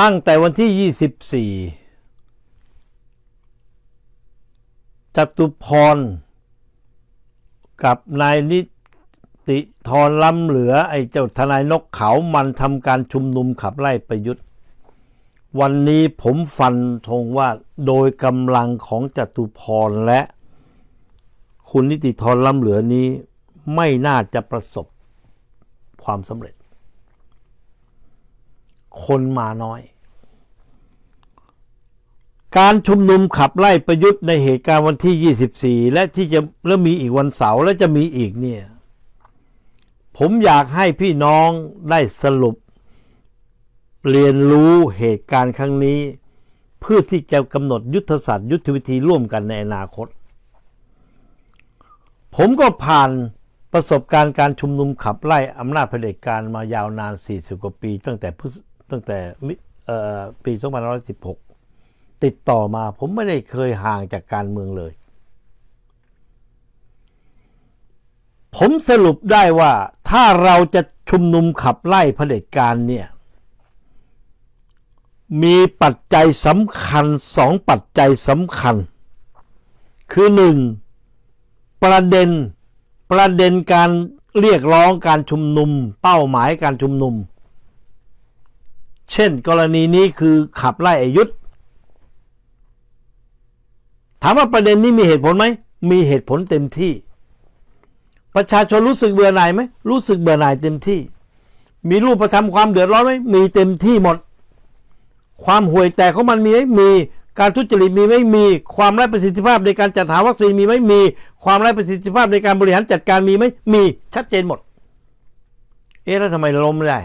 ตั้งแต่วันที่ 24จตุพร กับนายนิติธรล้ำเหลือ ไอ้เจ้าทนายนกเขามันทำการชุมนุมขับไล่ประยุทธ์ วันนี้ผมฟันธงว่าโดยกำลังของจตุพรและคุณนิติธรล้ำเหลือนี้ไม่น่าจะประสบความสำเร็จ คนมาน้อย การชุมนุมขับไล่ประยุทธ์ในเหตุการณ์วันที่ 24 และที่จะแล้วมีอีกวันเสาร์และจะมีอีกเนี่ยผมอยากให้พี่น้องได้สรุป เรียนรู้เหตุการณ์ครั้งนี้ เพื่อที่จะกำหนดยุทธศาสตร์ยุทธวิธีร่วมกันในอนาคต ผมก็ผ่านประสบการณ์การชุมนุมขับไล่อำนาจเผด็จการมายาวนาน 40 กว่าปี ตั้งแต่พฤษ ตั้งแต่ปี2516 ติดต่อมาผมไม่ได้เคยห่างจากการเมืองเลย ผมสรุปได้ว่าถ้าเราจะชุมนุมขับไล่เผด็จการเนี่ย มีปัจจัยสำคัญสองปัจจัยสำคัญ คือหนึ่งประเด็นประเด็นการเรียกร้องการชุมนุม เป้าหมายการชุมนุม เช่น กรณีนี้คือขับไล่อยุทธถามว่าประเด็นนี้มีเหตุผลไหม มีเหตุผลเต็มที่ ประชาชนรู้สึกเบื่อหน่ายไหม รู้สึกเบื่อหน่ายเต็มที่ มีรูปธรรมความเดือดร้อนไหม มีเต็มที่หมด ความห่วยแตกของมันมีไหมมี การทุจริตมีไหมมี ความไร้ประสิทธิภาพในการจัดหาวัคซีนมีไหมมี ความไร้ประสิทธิภาพในการบริหารจัดการมีไหมมี ชัดเจนหมด เอ๊ะแล้วทำไมล้มไม่ได้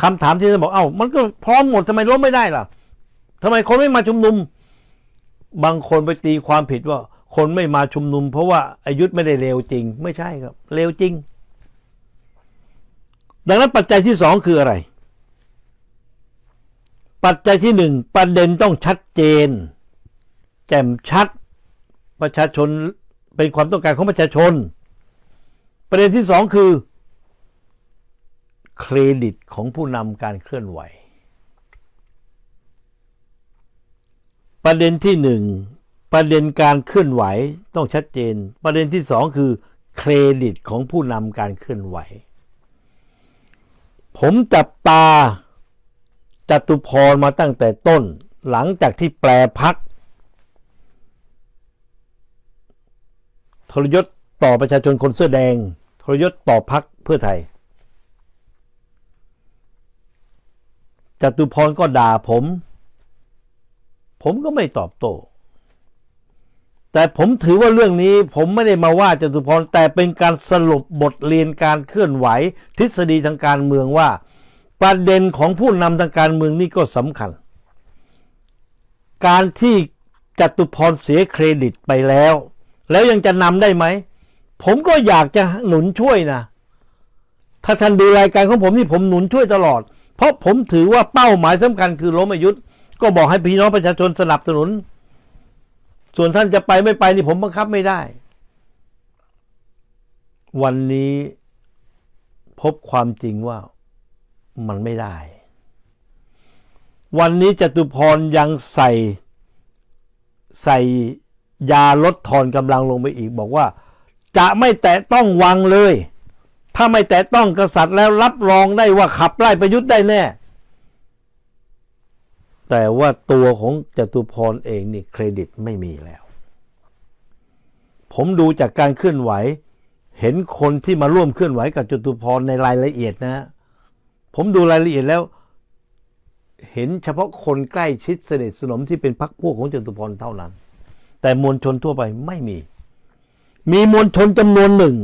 คำถามที่จะบอกเอ้ามันก็พร้อมหมดทำไมล้มไม่ได้ล่ะทำไมคนไม่มาชุมนุม บางคนไปตีความผิดว่า คนไม่มาชุมนุม เพราะว่าอายุธไม่ได้เลวจริง ไม่ใช่ครับเลวจริง ดังนั้นปัจจัยที่สองคืออะไร ปัจจัยที่หนึ่งประเด็นต้องชัดเจน แจ่มชัดประชาชนเป็นความต้องการของประชาชน ประเด็นที่สองคือ เครดิตของผู้นำการเคลื่อนไหว ประเด็นที่หนึ่งประเด็นการเคลื่อนไหวต้องชัดเจน ประเด็นที่สองคือเครดิตของผู้นำการเคลื่อนไหว ผมจับตาจตุพรมาตั้งแต่ต้น หลังจากที่แปลพักทรยศต่อประชาชนคนเสื้อแดง ทรยศต่อพักเพื่อไทย จตุพรก็ด่าผม ผมก็ไม่ตอบโต้ แต่ผมถือว่าเรื่องนี้ผมไม่ได้มาว่าจตุพรแต่เป็นการสรุปบทเรียนการเคลื่อนไหว ทฤษฎีทางการเมืองว่า ประเด็นของผู้นำทางการเมืองนี่ก็สำคัญ การที่จตุพรเสียเครดิตไปแล้ว แล้วยังจะนำได้ไหม ผมก็อยากจะหนุนช่วยนะ ถ้าท่านดูรายการของผมนี่ผมหนุนช่วยตลอด เพราะผมถือว่าเป้าหมายสำคัญคือล้มอายุทธก็บอกให้พี่น้องประชาชนสนับสนุน ส่วนท่านจะไปไม่ไปนี่ผมบังคับไม่ได้ วันนี้พบความจริงว่ามันไม่ได้ วันนี้จตุพรยังใส่ใส่ยาลดทอนกำลังลงไปอีก บอกว่า จะไม่แตะต้องวังเลย ถ้าไม่แตะต้องกษัตริย์แล้วรับรองได้ว่าขับไล่ประยุทธ์ได้แน่ แต่ว่าตัวของจตุพรเองนี่เครดิตไม่มีแล้ว ผมดูจากการเคลื่อนไหว เห็นคนที่มาร่วมเคลื่อนไหวกับจตุพรในรายละเอียดนะ ผมดูรายละเอียดแล้ว เห็นเฉพาะคนใกล้ชิดสนิทสนมที่เป็นพรรคพวกของจตุพรเท่านั้น แต่มวลชนทั่วไปไม่มี มีมวลชนจำนวนหนึ่ง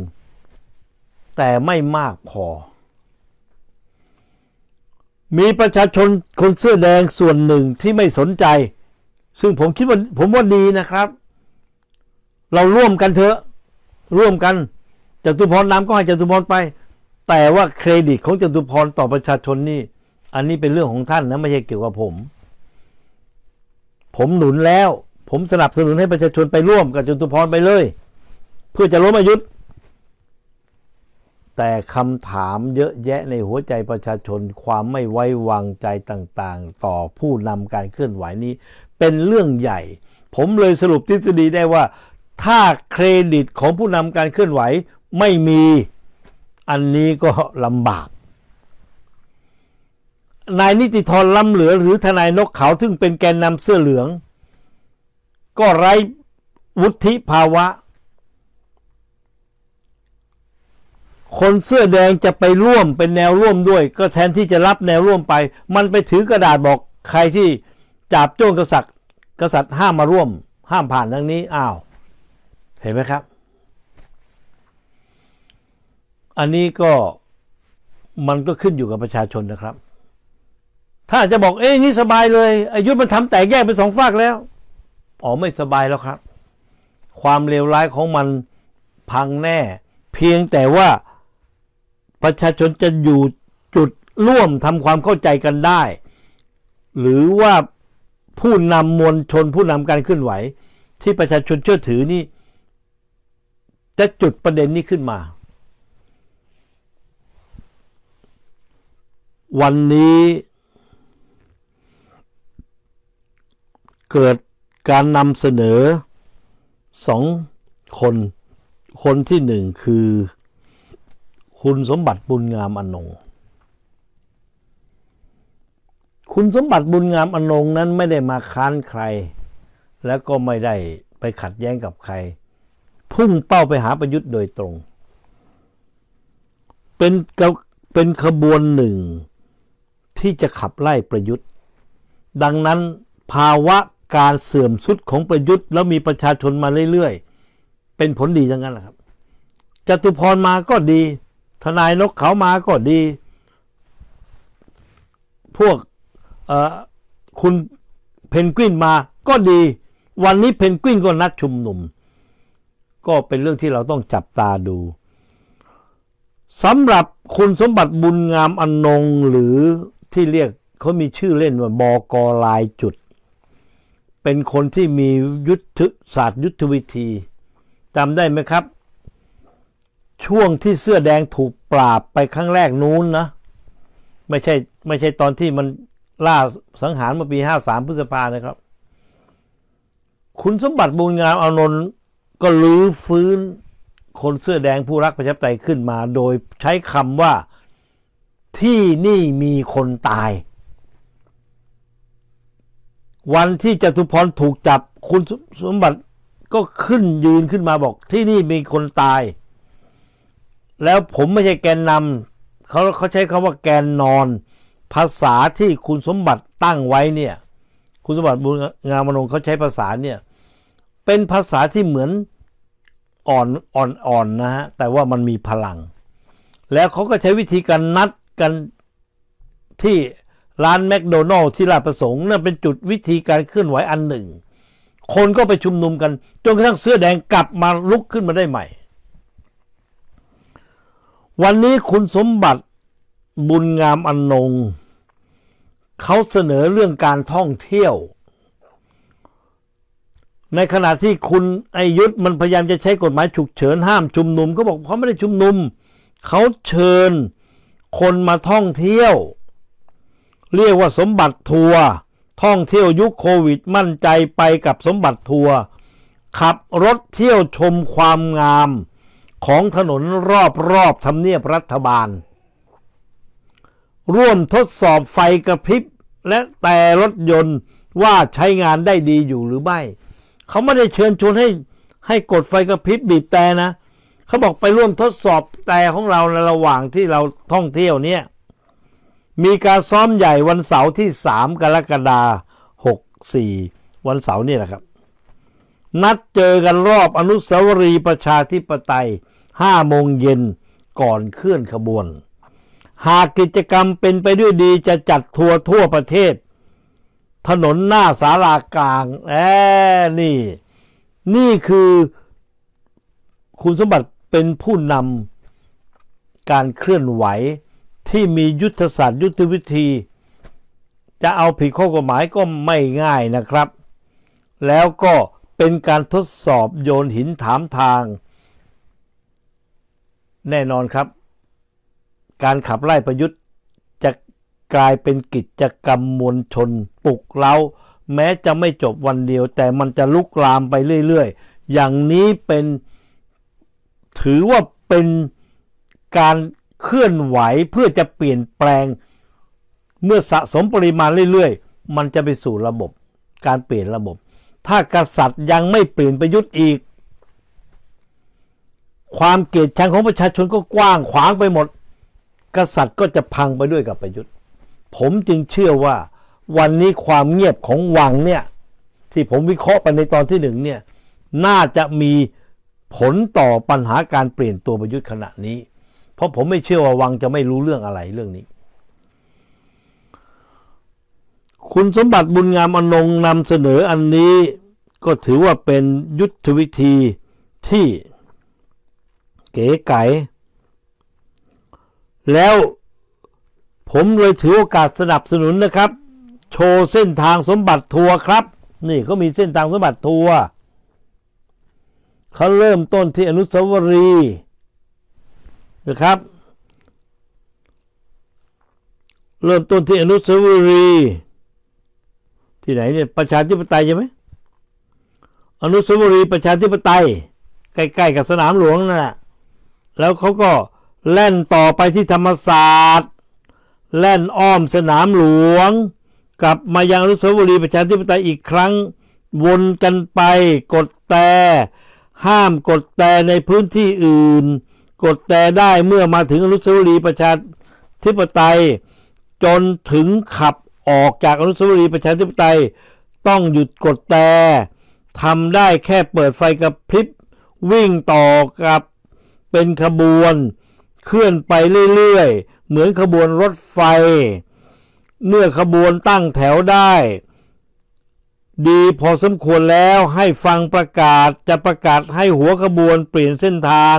แต่ไม่มากพอ มีประชาชนคนเสื้อแดงส่วนหนึ่งที่ไม่สนใจ ซึ่งผมคิดว่าผมว่าดีนะครับ เราร่วมกันเถอะ ร่วมกันจตุพรนำก็ให้จตุพรไป แต่ว่าเครดิตของจตุพรต่อประชาชนนี่ อันนี้เป็นเรื่องของท่านนะไม่ใช่เกี่ยวกับผม ผมหนุนแล้ว ผมสนับสนุนให้ประชาชนไปร่วมกับจตุพรไปเลย เพื่อจะล้มอายุทธ แต่คำถามเยอะแยะในหัวใจประชาชนความไม่ไว้วางใจต่างๆ ต่อผู้นำการเคลื่อนไหวนี้ เป็นเรื่องใหญ่ ผมเลยสรุปทฤษฎีได้ว่า ถ้าเครดิตของผู้นำการเคลื่อนไหวไม่มีอันนี้ก็ลำบาก นายนิติธรล้ำเหลือหรือทนายนกเขาซึ่งเป็นแกนนำเสื้อเหลือง ก็ไร้วุฒิภาวะ คนเสื้อแดงจะไปร่วมเป็นแนวร่วมด้วย ก็แทนที่จะรับแนวร่วมไป มันไปถือกระดาษบอกใครที่จับโจ้งกษัตริย์ กษัตริย์ห้ามมาร่วม ห้ามผ่านทางนี้อ้าว เห็นไหมครับ อันนี้ก็มันก็ขึ้นอยู่กับประชาชนนะครับ ถ้าจะบอกเอ้ยนี่สบายเลยอายุมันทำแตกแยกเป็นสองฝากแล้วอ๋อไม่สบายแล้วครับ ความเลวร้ายของมันพังแน่ เพียงแต่ว่า ประชาชนจะอยู่จุดร่วมทำความเข้าใจกันได้ หรือว่าผู้นำมวลชนผู้นำการเคลื่อนไหว ที่ประชาชนเชื่อถือนี่ จะจุดประเด็นนี้ขึ้นมา วันนี้เกิดการนำเสนอสองคน คนที่หนึ่งคือ คุณสมบัติบุญงามอนงค์คุณสมบัติบุญงามอนงนั้นไม่ได้มาค้านใคร แล้วก็ไม่ได้ไปขัดแย้งกับใคร พุ่งเป้าไปหาประยุทธ์โดยตรง เป็นเป็นขบวนหนึ่งที่จะขับไล่ประยุทธ์ ดังนั้นภาวะการเสื่อมสุดของประยุทธ์ แล้วมีประชาชนมาเรื่อยๆ เป็นผลดีทั้งนั้นแหละครับจตุพรมาก็ดี ทนายนกเขามาก็ดี พวกคุณเพนกวินมาก็ดี วันนี้เพนกวินก็นัดชุมนุม ก็เป็นเรื่องที่เราต้องจับตาดูสำหรับคุณสมบัติบุญงามอนงหรือที่เรียกเขามีชื่อเล่นว่าบอกอลายจุด เป็นคนที่มียุทธศาสตร์ยุทธวิธีจำได้ไหมครับ ช่วงที่เสื้อแดงถูกปราบไปครั้งแรกนู้นนะ ไม่ใช่ไม่ใช่ตอนที่มันล่าสังหารเมื่อปี53พฤษภานะครับ คุณสมบัติบุญงามอานนท์ก็ลื้อฟื้นคนเสื้อแดงผู้รักประชาธิปไตยขึ้นมา โดยใช้คำว่าที่นี่มีคนตาย วันที่จตุพรถูกจับคุณสมบัติก็ขึ้นยืนขึ้นมาบอกที่นี่มีคนตาย แล้วผมไม่ใช่แกนนำเขาเขาใช้คำว่าแกนนอน ภาษาที่คุณสมบัติตั้งไว้เนี่ย คุณสมบัติบุญงามมนงเขาใช้ภาษาเนี่ยเป็นภาษาที่เหมือนอ่อนอ่อนอ่อนนะฮะแต่ว่ามันมีพลัง แล้วเขาก็ใช้วิธีการนัดกันที่ร้านแมคโดนัลล์ที่ลาดประสงค์นั่นเป็นจุดวิธีการเคลื่อนไหวอันหนึ่ง คนก็ไปชุมนุมกัน จนกระทั่งเสื้อแดงกลับมาลุกขึ้นมาได้ใหม่ วันนี้คุณสมบัติบุญงามอนงเขาเสนอเรื่องการท่องเที่ยว ในขณะที่คุณไอยุธมันพยายามจะใช้กฎหมายฉุกเฉินห้ามชุมนุมเขาบอกเขาไม่ได้ชุมนุม เขาเชิญคนมาท่องเที่ยว เรียกว่าสมบัติทัวร์ท่องเที่ยวยุคโควิดมั่นใจไปกับสมบัติทัวร์ขับรถเที่ยวชมความงาม ของถนนรอบรอบทำเนียบรัฐบาล ร่วมทดสอบไฟกระพริบ และแต่รถยนต์ว่าใช้งานได้ดีอยู่หรือไม่ เขาไม่ได้เชิญชวนให้ให้กดไฟกระพริบบีบแต่นะ เขาบอกไปร่วมทดสอบแต่ของเราในระหว่างที่เราท่องเที่ยวเนี่ย มีการซ้อมใหญ่วันเสาร์ที่ 3 กรกฎาคม64 วันเสาร์นี่แหละครับนัดเจอกันรอบอนุสาวรีย์ประชาธิปไตย 5 โมงเย็นก่อนเคลื่อนขบวน หากกิจกรรมเป็นไปด้วยดีจะจัดทัวร์ทั่วประเทศ ถนนหน้าสารากลางแอนี่ นี่คือคุณสมบัติเป็นผู้นำการเคลื่อนไหวที่มียุทธศาสตร์ยุทธวิธี จะเอาผิดข้อกฎหมายก็ไม่ง่ายนะครับ แล้วก็เป็นการทดสอบโยนหินถามทาง แน่นอนครับ การขับไล่ประยุทธ์จะกลายเป็นกิจกรรมมวลชนปลุกเร้า แม้จะไม่จบวันเดียว แต่มันจะลุกลามไปเรื่อยๆ อย่างนี้เป็นถือว่าเป็นการเคลื่อนไหวเพื่อจะเปลี่ยนแปลง เมื่อสะสมปริมาณเรื่อยๆ มันจะไปสู่ระบบการเปลี่ยนระบบ ถ้ากษัตริย์ยังไม่เปลี่ยนประยุทธ์อีก ความเกลียดชังของประชาชนก็กว้างขวางไปหมด กษัตริย์ก็จะพังไปด้วยกับประยุทธ์ ผมจึงเชื่อว่าวันนี้ความเงียบของวังเนี่ย ที่ผมวิเคราะห์ไปในตอนที่หนึ่งเนี่ย น่าจะมีผลต่อปัญหาการเปลี่ยนตัวประยุทธ์ขณะนี้ เพราะผมไม่เชื่อว่าวังจะไม่รู้เรื่องอะไรเรื่องนี้ คุณสมบัติบุญงามอนงนำเสนออันนี้ก็ถือว่าเป็นยุทธวิธีที่ เก๋ไก๋แล้วผมเลยถือโอกาสสนับสนุนนะครับ โชว์เส้นทางสมบัติทัวร์ครับ นี่เขามีเส้นทางสมบัติทัวร์เขาเริ่มต้นที่อนุสาวรีย์นะครับ เริ่มต้นที่อนุสาวรีย์ที่ไหนเนี่ยประชาธิปไตยใช่ไหมอนุสาวรีย์ประชาธิปไตย ใกล้ๆกับสนามหลวงนั่นแหละ แล้วเขาก็แล่นต่อไปที่ธรรมศาสตร์ แล่นอ้อมสนามหลวง กลับมายังอนุสาวรีประชาธิปไตยอีกครั้ง วนกันไปกดแต่ห้ามกดแต่ในพื้นที่อื่น กดแต่ได้เมื่อมาถึงอนุสาวรีย์ประชาธิปไตย จนถึงขับออกจากอนุสาวรีย์ประชาธิปไตย ต้องหยุดกดแต่ทำได้แค่เปิดไฟกระพริบวิ่งต่อกับ เป็นขบวนเคลื่อนไปเรื่อยๆ เหมือนขบวนรถไฟ เมื่อขบวนตั้งแถวได้ ดีพอสมควรแล้วให้ฟังประกาศจะประกาศให้หัวขบวนเปลี่ยนเส้นทาง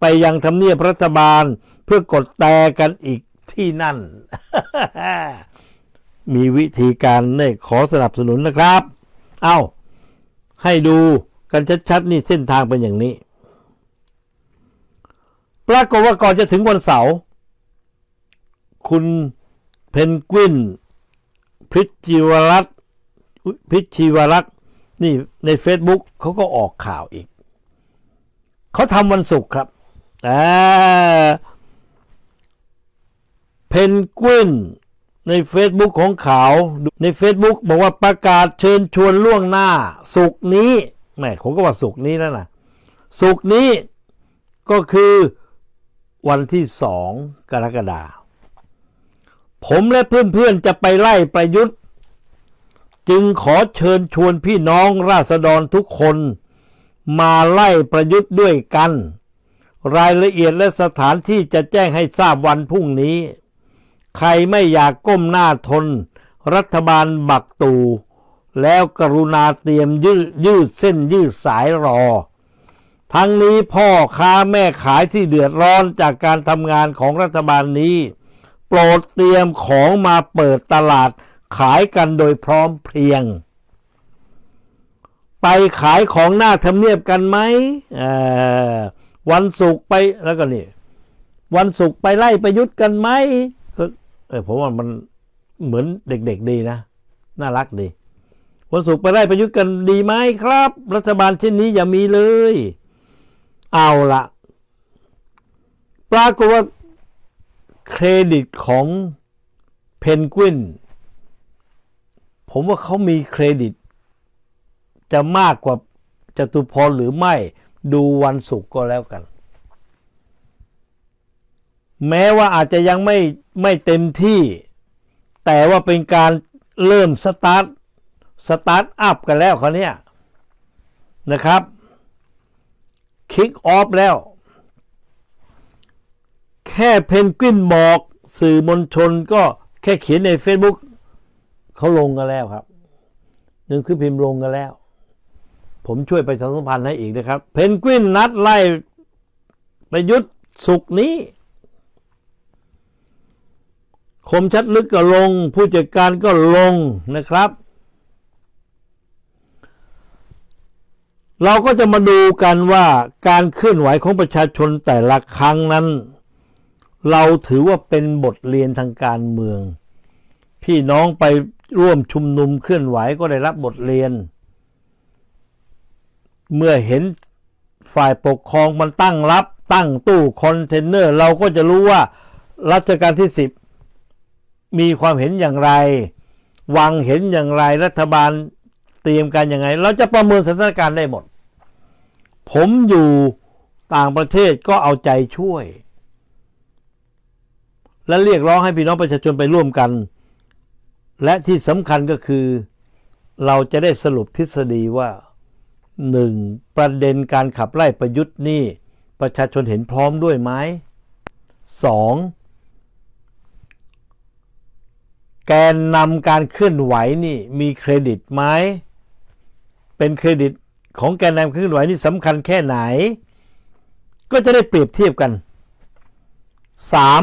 ไปยังทำเนียบรัฐบาลเพื่อกดแต่กันอีกที่นั่น มีวิธีการเนี่ยขอสนับสนุนนะครับ เอาให้ดูกันชัดๆนี่เส้นทางเป็นอย่างนี้ ปรากฏว่าก่อนจะถึงวันเสาร์คุณเพนกวินพิจิวรัตพิชิวรักษ์นี่ใน Facebook เขาก็ออกข่าวอีก เขาทำวันศุกร์ครับเพนกวินใน Facebook ของเขาใน Facebook บอกว่าประกาศเชิญชวนล่วงหน้า สุกร์นี้แหม่ผมก็ว่าสุกร์นี้แล้วนะ สุกร์นี้ก็คือ วันที่สองกรกฎาคมผมและเพื่อนๆจะไปไล่ประยุทธ์ จึงขอเชิญชวนพี่น้องราษฎรทุกคน มาไล่ประยุทธ์ด้วยกัน รายละเอียดและสถานที่จะแจ้งให้ทราบวันพรุ่งนี้ ใครไม่อยากก้มหน้าทน รัฐบาลบักตู แล้วกรุณาเตรียมยืดยืดเส้นยืดสายรอ ทั้งนี้พ่อค้าแม่ขายที่เดือดร้อนจากการทำงานของรัฐบาลนี้ โปรดเตรียมของมาเปิดตลาดขายกันโดยพร้อมเพรียง ไปขายของหน้าทำเนียบกันไหมวันศุกร์ไปแล้วก็นี่ วันศุกร์ไปไล่ประยุทธ์กันไหมเออผมว่ามันเหมือนเด็กๆดีนะ น่ารักดีวันศุกร์ไปไล่ประยุทธ์กันดีไหมครับ รัฐบาลเช่นนี้อย่ามีเลย เอาละปรากฏว่าเครดิตของเพนกวินผมว่าเขามีเครดิต จะมากกว่าจตุพรหรือไม่ดูวันศุกร์ก็แล้วกัน แม้ว่าอาจจะยังไม่ไม่เต็มที่ แต่ว่าเป็นการเริ่มสตาร์ท สตาร์ทอัพกันแล้วเขาเนี่ยนะครับ คิกออฟแล้ว แค่เพนกวินบอกสื่อมวลชนก็แค่เขียนใน Facebook เขาลงกันแล้วครับ หนึ่งคือพิมพ์ลงกันแล้ว ผมช่วยไปสัมพันธ์ให้อีกนะครับ เพนกวินนัดไล่ประยุทธ์สุกนี้ คมชัดลึกก็ลง ผู้จัดการก็ลงนะครับ เราก็จะมาดูกันว่าการเคลื่อนไหวของประชาชนแต่ละครั้งนั้น เราถือว่าเป็นบทเรียนทางการเมือง พี่น้องไปร่วมชุมนุมเคลื่อนไหวก็ได้รับบทเรียน เมื่อเห็นฝ่ายปกครองมันตั้งรับ ตั้งตู้คอนเทนเนอร์เราก็จะรู้ว่ารัชกาลที่สิบมีความเห็นอย่างไรวังเห็นอย่างไรรัฐบาล ตรียมการยังไง เราจะประเมินสถานการณ์ได้หมด ผมอยู่ต่างประเทศก็เอาใจช่วย และเรียกร้องให้พี่น้องประชาชนไปร่วมกัน และที่สำคัญก็คือ เราจะได้สรุปทฤษฎีว่าหนึ่งประเด็นการขับไล่ประยุทธ์นี่ประชาชนเห็นพร้อมด้วยไหมสองแกนนำการเคลื่อนไหวนี่มีเครดิตไหม เป็นเครดิตของแกนนำเคลื่อนไหวนี่สำคัญแค่ไหน ก็จะได้เปรียบเทียบกันสาม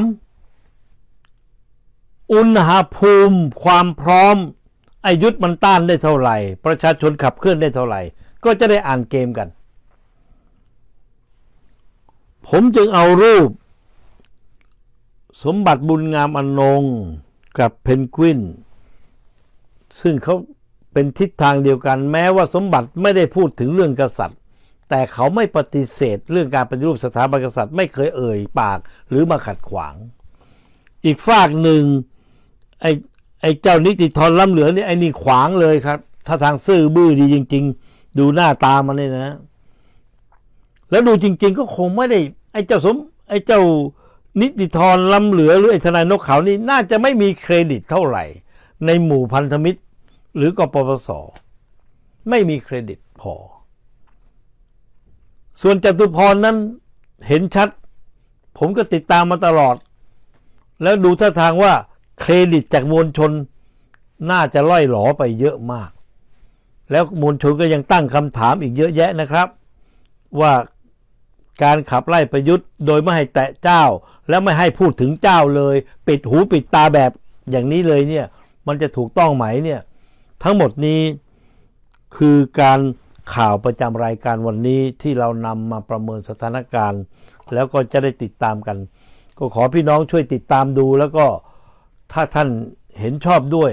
อุณหภูมิความพร้อมอายุมันต้านได้เท่าไหร่ ประชาชนขับเคลื่อนได้เท่าไหร่ ก็จะได้อ่านเกมกัน ผมจึงเอารูป สมบัติบุญงามอนงกับเพนกวิน ซึ่งเขา เป็นทิศทางเดียวกันแม้ว่าสมบัติไม่ได้พูดถึงเรื่องกษัตริย์ แต่เขาไม่ปฏิเสธเรื่องการปฏิรูปสถาบันกษัตริย์ ไม่เคยเอ่ยปากหรือมาขัดขวาง อีกฝากหนึ่งไอ้ไอ้เจ้านิติธรล้ำเหลือนี่ไอ้นี่ขวางเลยครับ ถ้าทางซื่อบื้อดีจริง ๆ ดูหน้าตามันเนี่ยนะ แล้วดูจริง ๆ ก็คงไม่ได้ ไอ้เจ้าสม ไอ้เจ้านิติธรล้ำเหลือหรือไอ้ทนายนกเขานี่น่าจะไม่มีเครดิตเท่าไหร่ ในหมู่พันธมิตร หรือกปปส ไม่มีเครดิตพอ ส่วนจตุพรนั้นเห็นชัด ผมก็ติดตามมาตลอด แล้วดูท่าทางว่าเครดิตจากมวลชนน่าจะล่อยหลอไปเยอะมาก แล้วมวลชนก็ยังตั้งคำถามอีกเยอะแยะนะครับ ว่าการขับไล่ประยุทธ์โดยไม่ให้แตะเจ้า แล้วไม่ให้พูดถึงเจ้าเลย ปิดหูปิดตาแบบอย่างนี้เลยเนี่ย มันจะถูกต้องไหมเนี่ย ทั้งหมดนี้คือการข่าวประจำรายการวันนี้ที่เรานำมาประเมินสถานการณ์ แล้วก็จะได้ติดตามกัน ก็ขอพี่น้องช่วยติดตามดู แล้วก็ถ้าท่านเห็นชอบด้วย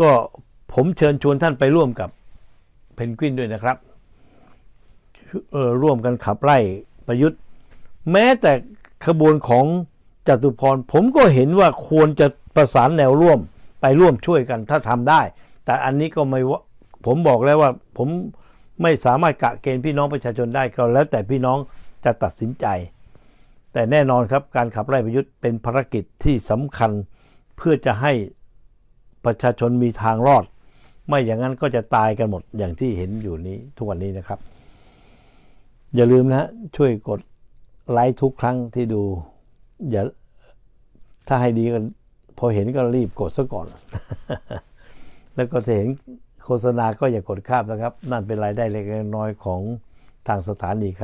ก็ผมเชิญชวนท่านไปร่วมกับเพนกวินด้วยนะครับร่วมกันขับไล่ประยุทธ์ แม้แต่ขบวนของจตุพรผมก็เห็นว่าควรจะประสานแนวร่วม ไปร่วมช่วยกันถ้าทำได้ แต่อันนี้ก็ไม่ว่าผมบอกแล้วว่าผมไม่สามารถกะเกณฑ์พี่น้องประชาชนได้ก็แล้วแต่พี่น้องจะตัดสินใจ แต่แน่นอนครับการขับไล่ประยุทธ์เป็นภารกิจที่สำคัญเพื่อจะให้ประชาชนมีทางรอด ไม่อย่างนั้นก็จะตายกันหมดอย่างที่เห็นอยู่นี้ทุกวันนี้นะครับ อย่าลืมนะช่วยกดไลค์ทุกครั้งที่ดูอย่าถ้าให้ดีก็ พอเห็นก็รีบกดซะก่อน แล้วก็จะเห็นโฆษณาก็อย่ากดข้ามนะครับ นั่นเป็นรายได้เล็กน้อยของทางสถานีครับ